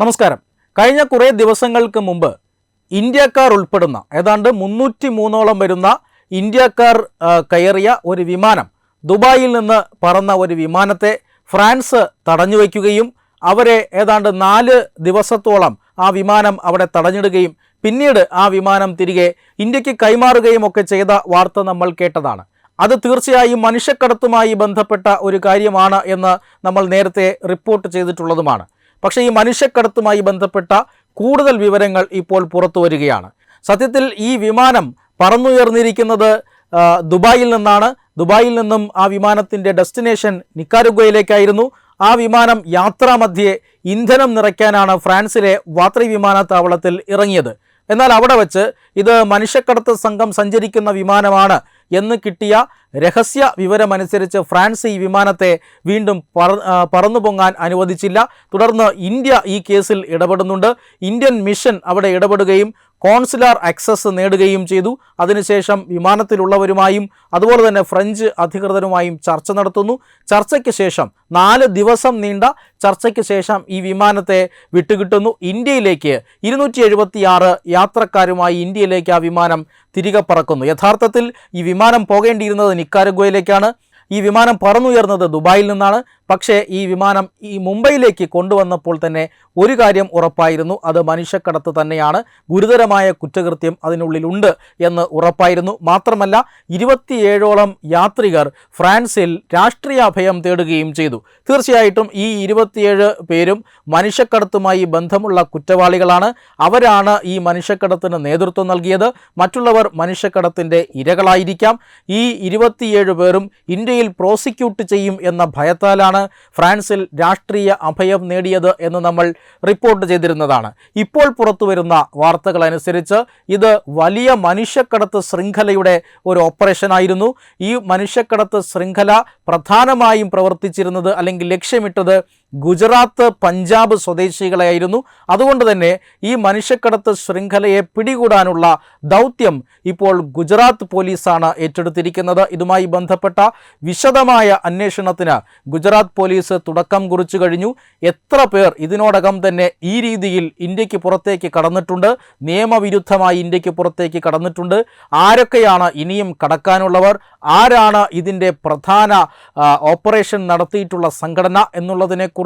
നമസ്കാരം. കഴിഞ്ഞ കുറേ ദിവസങ്ങൾക്ക് മുമ്പ് ഇന്ത്യക്കാർ ഉൾപ്പെടുന്ന ഏതാണ്ട് മുന്നൂറ്റി മൂന്നോളം വരുന്ന ഇന്ത്യക്കാർ കയറിയ ഒരു വിമാനം ദുബായിൽ നിന്ന് പറന്ന ഒരു വിമാനത്തെ ഫ്രാൻസ് തടഞ്ഞു വയ്ക്കുകയും അവരെ ഏതാണ്ട് നാല് ദിവസത്തോളം ആ വിമാനം അവിടെ തടഞ്ഞിടുകയും പിന്നീട് ആ വിമാനം തിരികെ ഇന്ത്യയ്ക്ക് കൈമാറുകയും ഒക്കെ ചെയ്ത വാർത്ത നമ്മൾ കേട്ടതാണ്. അത് തീർച്ചയായും മനുഷ്യക്കടത്തുമായി ബന്ധപ്പെട്ട ഒരു കാര്യമാണ് എന്ന് നമ്മൾ നേരത്തെ റിപ്പോർട്ട് ചെയ്തിട്ടുള്ളതുമാണ്. പക്ഷേ ഈ മനുഷ്യക്കടത്തുമായി ബന്ധപ്പെട്ട കൂടുതൽ വിവരങ്ങൾ ഇപ്പോൾ പുറത്തു വരികയാണ്. സത്യത്തിൽ ഈ വിമാനം പറന്നുയർന്നിരിക്കുന്നത് ദുബായിൽ നിന്നാണ്. ദുബായിൽ നിന്നും ആ വിമാനത്തിന്റെ ഡെസ്റ്റിനേഷൻ നിക്കാരുഗോയിലേക്കായിരുന്നു. ആ വിമാനം യാത്രാമധ്യേ ഇന്ധനം നിറയ്ക്കാനാണ് ഫ്രാൻസിലെ വാത്രി വിമാനത്താവളത്തിൽ ഇറങ്ങിയത്. എന്നാൽ അവിടെ വച്ച് ഇത് മനുഷ്യക്കടത്ത് സംഘം സഞ്ചരിക്കുന്ന വിമാനമാണ് എന്ന് കിട്ടിയ രഹസ്യ വിവരമനുസരിച്ച് ഫ്രാൻസ് ഈ വിമാനത്തെ വീണ്ടും പറ പറന്നു പൊങ്ങാൻ അനുവദിച്ചില്ല. തുടർന്ന് ഇന്ത്യ ഈ കേസിൽ ഇടപെടുന്നുണ്ട്. ഇന്ത്യൻ മിഷൻ അവിടെ ഇടപെടുകയും കോൺസുലാർ ആക്സസ് നേടുകയും ചെയ്തു. അതിനുശേഷം വിമാനത്തിലുള്ളവരുമായും അതുപോലെ തന്നെ ഫ്രഞ്ച് അധികൃതരുമായും ചർച്ച നടത്തുന്നു. ചർച്ചയ്ക്ക് ശേഷം നാല് ദിവസം നീണ്ട ചർച്ചയ്ക്ക് ശേഷം ഈ വിമാനത്തെ വിട്ടുകിട്ടുന്നു. ഇന്ത്യയിലേക്ക് ഇരുന്നൂറ്റി യാത്രക്കാരുമായി ഇന്ത്യയിലേക്ക് ആ വിമാനം തിരികെ പറക്കുന്നു. യഥാർത്ഥത്തിൽ ഈ വിമാനം പോകേണ്ടിയിരുന്നത് നിക്കാരഗോയിലേക്കാണ് ഈ വിമാനം പറന്നുയർന്നത് ദുബായിൽ നിന്നാണ്. പക്ഷേ ഈ വിമാനം ഈ മുംബൈയിലേക്ക് കൊണ്ടുവന്നപ്പോൾ തന്നെ ഒരു കാര്യം ഉറപ്പായിരുന്നു. അത് മനുഷ്യക്കടത്ത് തന്നെയാണ്. ഗുരുതരമായ കുറ്റകൃത്യം അതിനുള്ളിലുണ്ട് എന്ന് ഉറപ്പായിരുന്നു. മാത്രമല്ല ഇരുപത്തിയേഴോളം യാത്രികർ ഫ്രാൻസിൽ രാഷ്ട്രീയ അഭയം തേടുകയും ചെയ്തു. തീർച്ചയായിട്ടും ഈ ഇരുപത്തിയേഴ് പേരും മനുഷ്യക്കടത്തുമായി ബന്ധമുള്ള കുറ്റവാളികളാണ്. അവരാണ് ഈ മനുഷ്യക്കടത്തിന് നേതൃത്വം നൽകിയത്. മറ്റുള്ളവർ മനുഷ്യക്കടത്തിന്റെ ഇരകളായിരിക്കാം. ഈ ഇരുപത്തിയേഴ് പേരും ഇന്ത്യയിൽ പ്രോസിക്യൂട്ട് ചെയ്യും എന്ന ഭയത്താലാണ് ഫ്രാൻസിൽ രാഷ്ട്രീയ അഭയം നേടിയത് എന്ന് നമ്മൾ റിപ്പോർട്ട് ചെയ്തിരുന്നതാണ്. ഇപ്പോൾ പുറത്തുവരുന്ന വാർത്തകൾ അനുസരിച്ച് ഇത് വലിയ മനുഷ്യക്കടത്ത് ശൃംഖലയുടെ ഒരു ഓപ്പറേഷനായിരുന്നു ഈ മനുഷ്യക്കടത്ത് ശൃംഖല പ്രധാനമായും പ്രവർത്തിച്ചിരുന്നത് അല്ലെങ്കിൽ ലക്ഷ്യമിട്ടത് ഗുജറാത്ത് പഞ്ചാബ് സ്വദേശികളെയായിരുന്നു. അതുകൊണ്ട് തന്നെ ഈ മനുഷ്യക്കടത്ത് ശൃംഖലയെ പിടികൂടാനുള്ള ദൗത്യം ഇപ്പോൾ ഗുജറാത്ത് പോലീസാണ് ഏറ്റെടുത്തിരിക്കുന്നത്. ഇതുമായി ബന്ധപ്പെട്ട വിശദമായ അന്വേഷണത്തിന് ഗുജറാത്ത് പോലീസ് തുടക്കം കുറിച്ചു കഴിഞ്ഞു. എത്ര പേർ ഇതിനോടകം തന്നെ ഈ രീതിയിൽ ഇന്ത്യയ്ക്ക് പുറത്തേക്ക് കടന്നിട്ടുണ്ട്? നിയമവിരുദ്ധമായി ഇന്ത്യയ്ക്ക് പുറത്തേക്ക് കടന്നിട്ടുണ്ട്. ആരൊക്കെയാണ് ഇനിയും കടക്കാനുള്ളവർ? ആരാണ് ഇതിന്റെ പ്രധാന ഓപ്പറേഷൻ നടത്തിയിട്ടുള്ള സംഘടന എന്നുള്ളതിനെക്കുറിച്ചൊക്കെ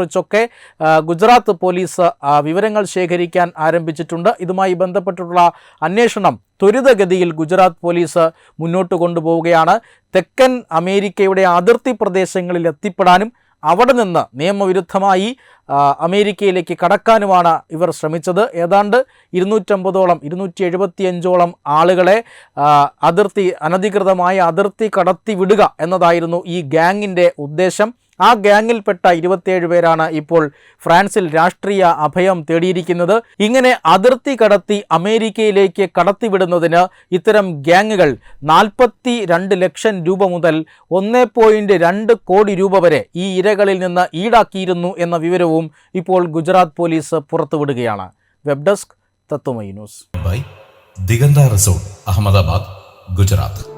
ആ, ഗുജറാത്ത് പോലീസ് വിവരങ്ങൾ ശേഖരിക്കാൻ ആരംഭിച്ചിട്ടുണ്ട്. ഇതുമായി ബന്ധപ്പെട്ടിട്ടുള്ള അന്വേഷണം ത്വരിതഗതിയിൽ ഗുജറാത്ത് പോലീസ് മുന്നോട്ട് കൊണ്ടുപോവുകയാണ്. തെക്കൻ അമേരിക്കയുടെ അതിർത്തി പ്രദേശങ്ങളിൽ എത്തിപ്പെടാനും അവിടെ നിന്ന് നിയമവിരുദ്ധമായി അമേരിക്കയിലേക്ക് കടക്കാനുമാണ് ഇവർ ശ്രമിച്ചത്. ഏതാണ്ട് ഇരുന്നൂറ്റമ്പതോളം ഇരുന്നൂറ്റി എഴുപത്തിയഞ്ചോളം ആളുകളെ അതിർത്തി അനധികൃതമായി അതിർത്തി കടത്തി വിടുക എന്നതായിരുന്നു ഈ ഗ്യാങ്ങിന്റെ ഉദ്ദേശം. ആ ഗ്യാങ്ങിൽപ്പെട്ട ഇരുപത്തിയേഴ് പേരാണ് ഇപ്പോൾ ഫ്രാൻസിൽ രാഷ്ട്രീയ അഭയം തേടിയിരിക്കുന്നത്. ഇങ്ങനെ അതിർത്തി കടത്തി അമേരിക്കയിലേക്ക് കടത്തിവിടുന്നതിന് ഇത്തരം ഗ്യാങ്ങുകൾ നാൽപ്പത്തി രണ്ട് ലക്ഷം രൂപ മുതൽ ഒന്ന് പോയിന്റ് രണ്ട് കോടി രൂപ വരെ ഈ ഇരകളിൽ നിന്ന് ഈടാക്കിയിരുന്നു എന്ന വിവരവും ഇപ്പോൾ Gujarat police പുറത്തുവിടുകയാണ്. Web desk Tattvamayi news. By Diganta resort Ahmedabad Gujarat.